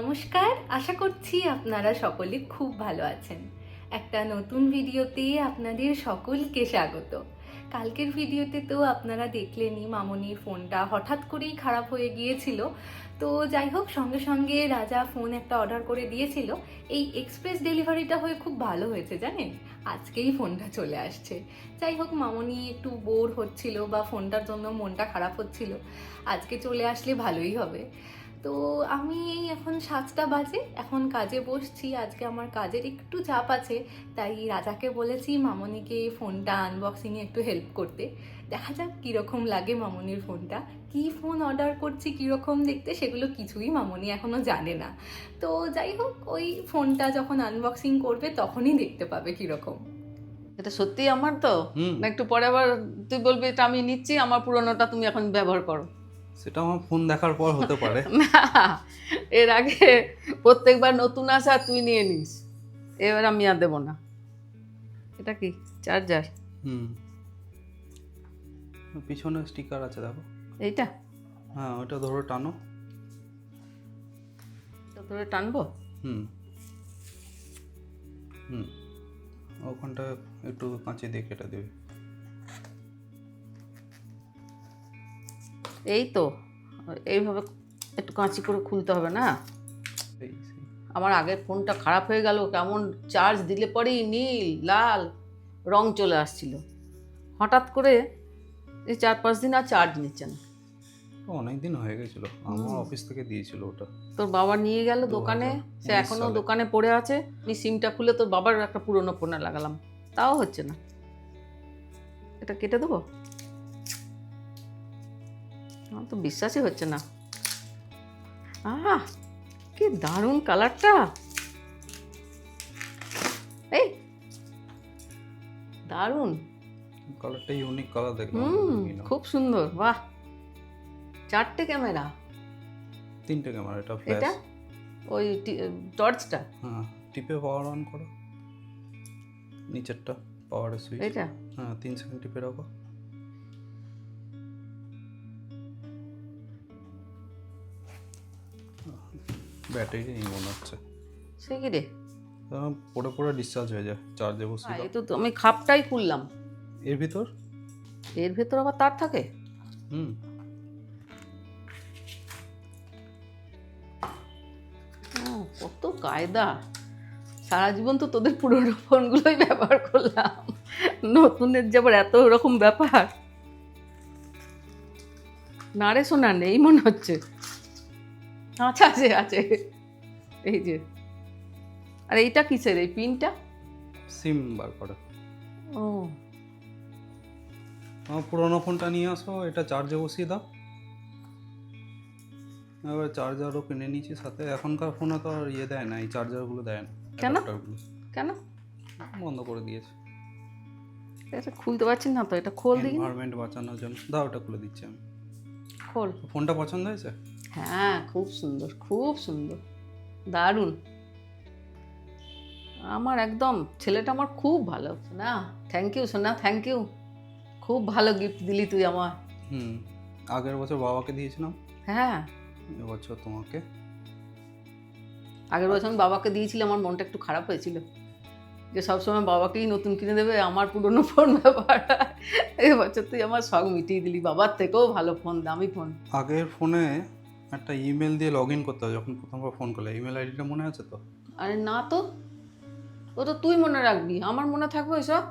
নমস্কার, আশা করছি আপনারা সকলে খুব ভালো আছেন। একটা নতুন ভিডিওতে আপনাদের সকলকে স্বাগত। কালকের ভিডিওতে তো আপনারা দেখলেনই মামনির ফোনটা হঠাৎ করেই খারাপ হয়ে গিয়েছিল। তো যাই হোক, সঙ্গে সঙ্গে রাজা ফোন একটা অর্ডার করে দিয়েছিল। এই এক্সপ্রেস ডেলিভারিটা হয়ে খুব ভালো হয়েছে, জানেন? আজকেই ফোনটা চলে আসছে। যাই হোক, মামনি একটু বোর হচ্ছিল বা ফোনটার জন্য মনটা খারাপ হচ্ছিল। আজকে চলে আসলে ভালোই হবে। তো আমি এই এখন সাতটা বাজে এখন কাজে বসছি আজকে আমার কাজের একটু চাপ আছে তাই রাজাকে বলেছি মামনিকে ফোনটা আনবক্সিংয়ে একটু হেল্প করতে। দেখা যাক কীরকম লাগে মামনির ফোনটা কী ফোন অর্ডার করছি কীরকম দেখতে সেগুলো কিছুই মামনি এখনও জানে না। তো যাই হোক ওই ফোনটা যখন আনবক্সিং করবে তখনই দেখতে পাবে কীরকম। এটা সত্যি আমার তো? না একটু পরে আবার তুই বলবি এটা আমি নিচ্ছি আমার পুরোনোটা তুমি এখন ব্যবহার করো। সেটা আমার ফোন দেখার পর হতে পারে। না এর আগে প্রত্যেকবার নতুন আসা তুই নিয়ে নিস। এবার আমি আর দেবো না। এটা কি? চার্জার হুম। পিছনে স্টিকার আছে দেখো। এইটা? হ্যাঁ ওটা ধরো টানো। এটা ধরে টানবো? হুম। হুম। ওখানটা একটু কাঁচি দিয়ে কেটে দেবে। এই তো এইভাবে একটু কাঁচি করে খুলতে হবে না? আমার আগের ফোনটা খারাপ হয়ে গেল কেমন চার্জ দিলে পরেই নীল লাল রং চলে আসছিল। হঠাৎ করে এই চার পাঁচ দিন আর চার্জ নিচ্ছে না। অনেক দিন হয়ে গেছিল। আমার অফিস থেকে দিয়েছিল ওটা। তোর বাবা নিয়ে গেল দোকানে সে এখনও দোকানে পড়ে আছে। আমি সিমটা খুলে তোর বাবার একটা পুরনো ফোনে লাগালাম। তাও হচ্ছে না। এটা কেটে দেবো? আমার তো বিশ্বাসই হচ্ছে না। আহা কি দারুণ কালারটা। এই দারুণ। কালারটা ইউনিক কালার দেখলাম খুব সুন্দর বাহ। চারটে ক্যামেরা। তিনটে ক্যামেরা এটা ফ্ল্যাশ এটা? ওই টর্চটা হ্যাঁ টিপে পাওয়ার অন করো। নিচেরটা পাওয়ারের সুইচ এটা? হ্যাঁ তিন সেকেন্ড টিপে রাখো। ব্যাটারি নেই মনে হচ্ছে। সে কি রে? পড়ে পড়ে ডিসচার্জ হয়ে যায় চার্জে বসিয়ে এই তো আমি খাপটাই খুললাম। এর ভিতর? এর ভেতর আবার তার থাকে? হুম। ও, কত কায়দা। সারা জীবন তো তোদের পুরোনো ফোনগুলোই ব্যবহার করলাম। নতুনের যে আবার এত রকম ব্যাপার। না রে শোনা নেই মনে হচ্ছে। আচ্ছা আছে আছে এই যে। আর এইটা কিসের? এই পিনটা? সিম বার করে। ও। আমার পুরোনো ফোনটা নিয়ে আসো এটা চার্জে বসিয়ে দাও। এবার চার্জারও কিনে নিয়েছি সাথে। এখনকার ফোনে তো আর ইয়ে দেয় না এই চার্জারগুলো দেয় না কেন? কেন? বন্ধ করে দিয়েছে। এটা খুলতে পারছি না তো? এটা খোল দিই এনভায়রনমেন্ট বাঁচানোর জন্য। দাও ওটা খুলে দিচ্ছি আমি। খোল। ফোনটা পছন্দ হয়েছে? হ্যাঁ খুব সুন্দর খুব সুন্দর। দারুণ। আমার একদম ছেলেটা আমার খুব ভালো না থ্যাংক ইউ সোনা থ্যাংক ইউ খুব ভালো গিফট দিলি তুই আমার হুম আগের বছর বাবাকে দিয়েছিলাম। হ্যাঁ। এবছর তোমাকে। আগের বছর আমি বাবাকে দিয়েছিলাম আমার মনটা একটু খারাপ হয়েছিল। যে সবসময় বাবাকেই নতুন কিনে দেবে আমার পুরনো ফোন ব্যবহার। এবছর তুই আমার শখ মিটিয়ে দিলি বাবার থেকেও ভালো ফোন দামি ফোন। আগের ফোনে একটা ইমেল দিয়ে লগ ইন করতে হয় যখন প্রথমবার ফোন করলে। ইমেল আইডিটা মনে আছে তো? আরে না তো। ও তো তুই মনে রাখবি আমার মনে থাকবে এসব।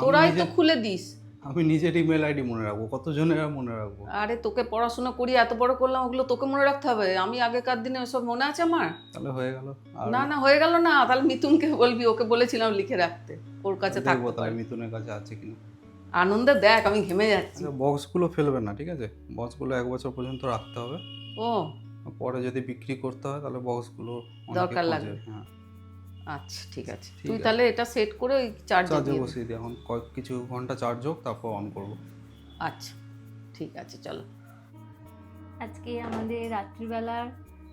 তোরাই তো খুলে দিস। আমি নিজের ইমেল আইডি মনে রাখব কতজনের মনে রাখব? আরে তোকে পড়াশোনা করি এত বড় করলাম ওগুলো তোকে মনে রাখতে হবে? আমি আগেকার দিনে ওসব মনে আছে আমার? তাহলে হয়ে গেল। না না হয়ে গেল না তাহলে মিতুনকে বলবি ওকে বলেছিলাম লিখে রাখতে ওর কাছে থাকব তাহলে মিথুনের কাছে আছে কিনা। আনন্দে দেখ আমি ঘেমে যাচ্ছি। আচ্ছা বক্সগুলো ফেলবে না ঠিক আছে? বক্সগুলো এক বছর পর্যন্ত রাখতে হবে। ও। পরে যদি বিক্রি করতে হয় তাহলে বক্সগুলো দরকার লাগবে। হ্যাঁ। আচ্ছা ঠিক আছে। তুই তাহলে এটা সেট করে ওই চার্জে। বসিয়ে দিই এখন কয়েক কিছু ঘণ্টা চার্জ হোক তারপর অন করব। আচ্ছা ঠিক আছে চলো। আজকে আমাদের রাত্রিবেলার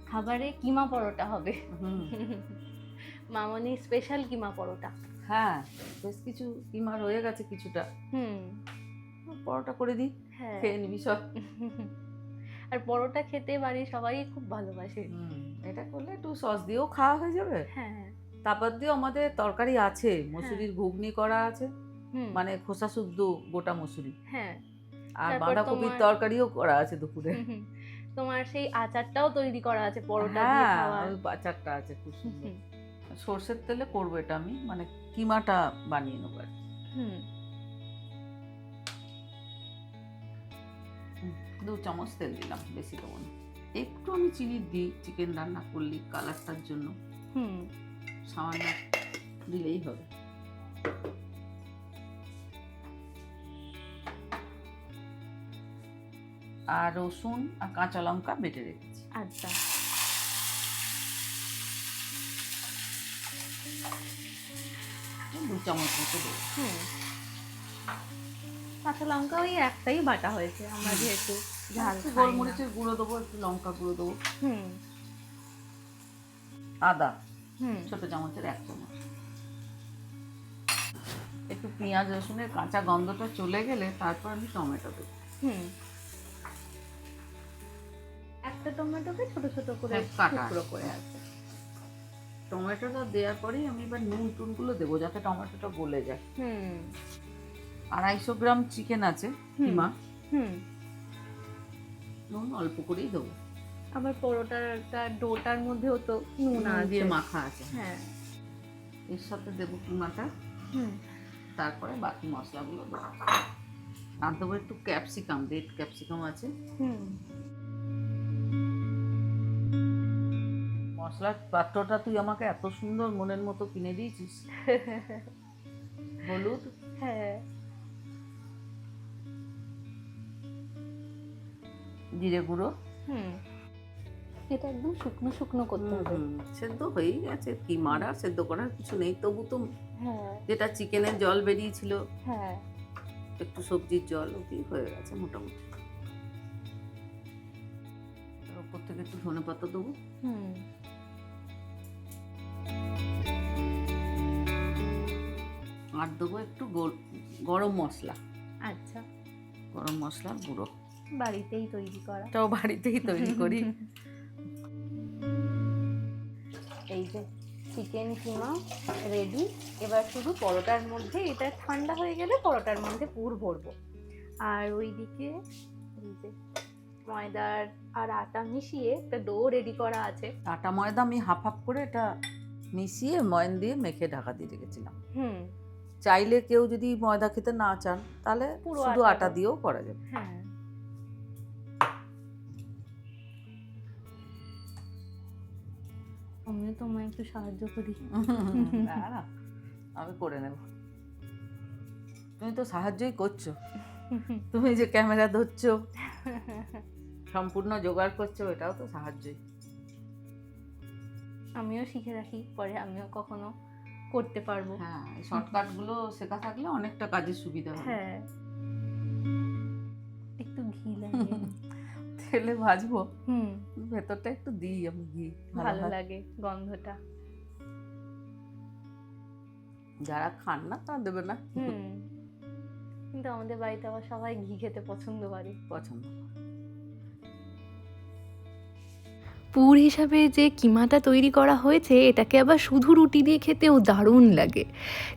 খাবারে কিমা পরোটা হবে। মামনি স্পেশাল কিমা পরোটা। হ্যাঁ বেশ কিছু কিমা রয়ে গেছে কিছুটা। হুম। পরোটা করে দিই হ্যাঁ। খেয়ে নিবি সব আর পরোটা খেতে বাড়ির সবাই খুব ভালোবাসে। এটা করলে একটু সস দিয়েও খাওয়া হয়ে যাবে। হ্যাঁ। তারপর দিয়েও আমাদের তরকারি আছে মসুরির ঘুগনি করা আছে। মানে খোসা শুদ্ধ গোটা মসুরি। হ্যাঁ। আর বাঁধাকপির তরকারিও করা আছে দুপুরে। তোমার সেই আচারটাও তৈরি করা আছে পরোটা দিয়ে হ্যাঁ আচারটা আছে খুব সুন্দর। সর্ষের তেলে করব এটা আমি মানে কিমাটা বানিয়ে নেব আর দু চামচ তেল দিলাম বেশি দেবো না। একটু আমি চিনি দিই চিকেন রান্না করলি কালারটার জন্য। সামান্য দিলেই হবে। আর রসুন আর কাঁচা লঙ্কা বেটে রেখেছি। আচ্ছা। দু চামচ মতো দেবো। হুম। কাঁচা লঙ্কা ওই একটাই বাটা হয়েছে আমরা যেহেতু ঝাল। গোলমরিচের গুঁড়ো দেবো একটু লঙ্কা গুঁড়ো দেবো। হুম। আদা। ছোট চামচের এক চামচ। একটু পেঁয়াজ রসুনের কাঁচা গন্ধটা চলে গেলে তারপর আমি টমেটো দেবো। হুম। একটা টমেটোকে ছোট ছোট করে হ্যাঁ, টুকরো করে আছে টমেটোটা দেওয়ার পরেই আমি এবার নুন টুনগুলো দেবো যাতে টমেটোটা গলে যায়। হুম। আড়াইশো গ্রাম চিকেন আছে। কিমা। হুম। নুন অল্প করেই দেবো। আবার একটা ডোটার মধ্যেও তো নুন দিয়ে মাখা আছে। হ্যাঁ। এর সাথে দেবো কিমাটা হুম। তারপরে বাকি মশলাগুলো দেবো। আর দেবো একটু ক্যাপসিকাম রেড ক্যাপসিকাম আছে। হুম। মশলার পাত্রটা তুই আমাকে এত সুন্দর মনের মতো কিনে দিয়েছিস। হলুদ? হ্যাঁ। জিরে গুঁড়ো? হুম। এটা একদম শুকনো শুকনো করতে হবে। সেদ্ধ হয়েই গেছে। কিমার আর সেদ্ধ করার কিছু নেই। তবু তো হ্যাঁ। যেটা চিকেনের জল বেরিয়েছিল হ্যাঁ। একটু সবজির জল ওটি হয়ে গেছে মোটামুটি। উপর থেকে একটু ধনে পাতা দেবো। হুম। আর দেবো একটু গরম মশলা। আচ্ছা। গরম মশলার গুঁড়ো। বাড়িতেই তৈরি করা। এটাও বাড়িতেই তৈরি করি। এই যে চিকেন কিমা রেডি এবার শুধু পরোটার মধ্যে এটা ঠান্ডা হয়ে গেলে পরোটার মধ্যে পুর ভরবো। আর ওইদিকে এই যে ময়দার আর আটা মিশিয়ে একটা ডো রেডি করা আছে। আটা ময়দা আমি হাফ হাফ করে এটা মিশিয়ে ময়ন দিয়ে মেখে ঢাকা দিয়ে রেখেছিলাম। হুম। চাইলে কেউ যদি ময়দা খেতে না চান তাহলে পুরো শুধু আটা আটা দিয়েও করা যাবে। হ্যাঁ। আমিও তোমায় একটু সাহায্য করি। না, না, আমি করে নেব। তুমি তো সাহায্যই করছ। তুমি যে ক্যামেরা ধরছো সম্পূর্ণ জোগাড় করছ এটাও তো সাহায্যই। আমিও শিখে রাখি পরে আমিও কখনো করতে পারব। হ্যাঁ শর্টকাটগুলো শেখা থাকলে অনেকটা কাজের সুবিধা হয় হ্যাঁ। একটু ঘি লাগে তেলে ভাজবো। হুম। ভেতরটা একটু দিই আমি ঘি ভালো লাগে গন্ধটা। যারা খান না তা দেবে না। হুম। কিন্তু আমাদের বাড়িতে আবার সবাই ঘি খেতে পছন্দ করে। পছন্দ পুর হিসাবে যে কিমাটা তৈরি করা হয়েছে, এটাকে আবার শুধু রুটি দিয়ে খেতেও দারুণ লাগে।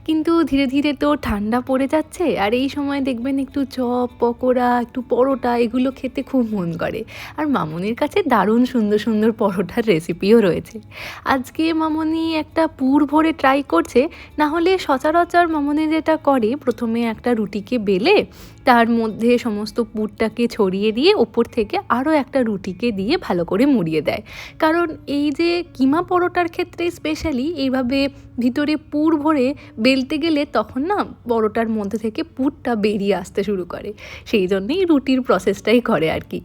কিন্তু ধীরে ধীরে তো ঠান্ডা পড়ে যাচ্ছে, আর এই সময় দেখবেন একটু চপ, পকোড়া, একটু পরোটা, এগুলো খেতে খুব মন করে। আর মামনির কাছে দারুণ সুন্দর সুন্দর পরোটার রেসিপিও রয়েছে। আজকে মামনি একটা পুর ভরে ট্রাই করছে, না হলে সচরাচর মামনি যেটা করে, প্রথমে একটা রুটিকে বেলে, তার মধ্যে সমস্ত পুরটাকে ছড়িয়ে দিয়ে, ওপর থেকে আরও একটা রুটিকে দিয়ে ভালো করে মুড়িয়ে দেয়। কারণ এই যে কিমা পরোটার ক্ষেত্রে স্পেশালি এইভাবে ভিতরে পুর ভরে বেলতে গেলে তখন না পরোটার মধ্যে থেকে পুরটা বেরিয়ে আসতে শুরু করে। সেই জন্যেই রুটির প্রসেসটাই করে আর কি।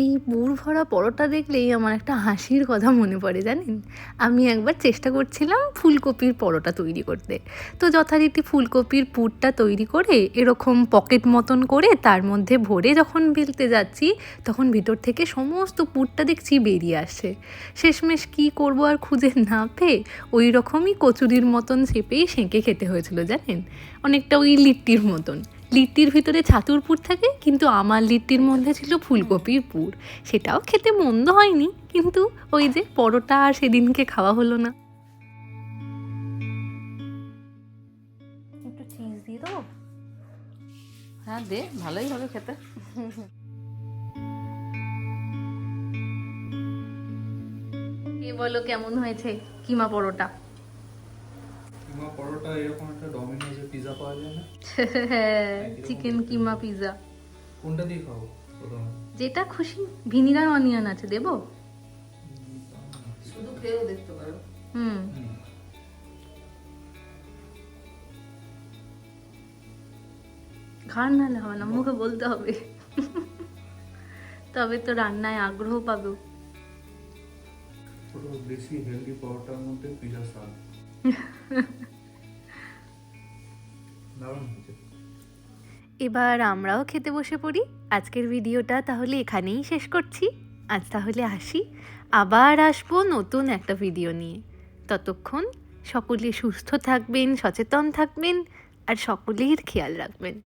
এই পুর ভরা পরোটা দেখলেই আমার একটা হাসির কথা মনে পড়ে, জানেন? আমি একবার চেষ্টা করছিলাম ফুলকপির পরোটা তৈরি করতে। তো যথারীতি ফুলকপির পুরটা তৈরি করে এরকম পকেট মতন করে তার মধ্যে ভরে যখন বেলতে যাচ্ছি, তখন ভিতর থেকে সমস্ত পুরটা দেখছি বেরিয়ে আসছে। শেষমেশ কী করব আর খুঁজে না পেয়ে ওই রকমই কচুরির মতন শেপেই সেঁকে খেতে হয়েছিল, জানেন? অনেকটা ওই লিট্টির মতন। লিট্টির ভিতরে ছাতুর পুর থাকে কিন্তু আমার লিট্টির মধ্যে ছিল ফুলকপির পুর। সেটাও খেতে মন্দ হয়নি কিন্তু ওই যে পরোটা আর সেদিনকে খাওয়া হলো না। একটু চিজ দিয়ে দেবো? হ্যাঁ দে ভালোই হবে খেতে। কে বলো কেমন হয়েছে? কিমা পরোটা? কিমা পরোটা এরকম একটা ডমিনোজে পিজা পাওয়া যায় না? হ্যাঁ চিকেন কিমা পিৎজা কোনটা দিয়ে খাব প্রথমে? যেটা খুশি ভিনিগার অনিয়ন আছে দেবো? শুধু খেয়েও দেখতে পারো। হুম। ঘাড় নালে হবে না মুখে বলতে হবে। তবে তো রান্নায় আগ্রহ পাবে। পুরো বেশি হেলদি পরোটার মধ্যে পিজা স্বাদ। এবার আমরাও খেতে বসে পড়ি। আজকের ভিডিওটা তাহলে এখানেই শেষ করছি। আজ তাহলে আসি। আবার আসব নতুন একটা ভিডিও নিয়ে। ততক্ষণ সকলে সুস্থ থাকবেন, সচেতন থাকবেন, আর সকলের খেয়াল রাখবেন।